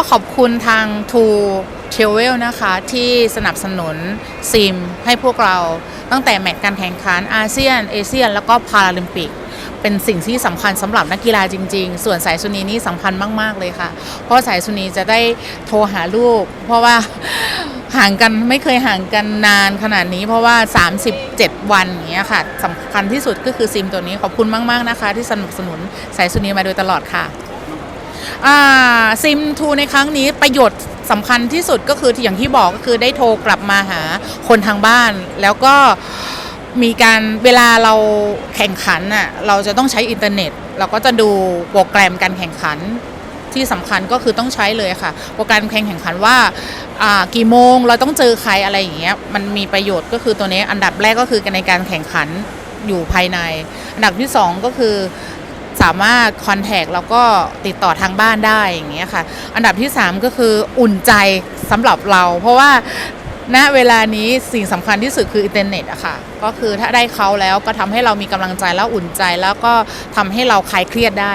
ก็ขอบคุณทาง True Travel นะคะ ที่สนับสนุนซิมให้พวกเราตั้งแต่แมตช์การแข่งขันอาเซียน เอเชียน แล้วก็พาราลิมปิก เป็นสิ่งที่สำคัญสำหรับนักกีฬาจริง ๆ ส่วนสายสุนีนี่สำคัญมาก ๆ เลยค่ะ เพราะสายสุนีจะได้โทรหาลูก เพราะว่าห่างกันไม่เคยห่างกันนานขนาดนี้ เพราะว่า 37 วันอย่างเงี้ยค่ะสำคัญที่สุดก็คือซิมตัวนี้ขอบคุณมาก ๆ นะคะ ที่สนับสนุนสายสุนีมาโดยตลอดค่ะ ซิมทูในครั้งนี้ประโยชน์สำคัญที่สุดก็คือที่อย่างที่บอกก็คือได้โทรกลับมาหาคนทางบ้าน แล้วก็มีการเวลาเราแข่งขันน่ะเราจะต้องใช้อินเทอร์เน็ต เราก็จะดูโปรแกรมการแข่งขันที่สำคัญก็คือต้องใช้เลยค่ะโปรแกรมแข่งขันว่าอ่ากี่โมงเราต้องเจอใครอะไรอย่างเงี้ยมันมีประโยชน์ก็คือตัวนี้อันดับแรกก็คือในการแข่งขันอยู่ภายใน อันดับที่สองก็คือ สามารถคอนแทคแล้วก็ติดต่อทางบ้านได้อย่างเงี้ยค่ะ อันดับที่ 3 ก็คืออุ่นใจสำหรับเรา เพราะว่าณเวลานี้สิ่งสำคัญที่สุดคืออินเทอร์เน็ตอะค่ะ ก็คือถ้าได้เขาแล้วก็ทำให้เรามีกำลังใจแล้วอุ่นใจแล้วก็ทำให้เราคลายเครียดได้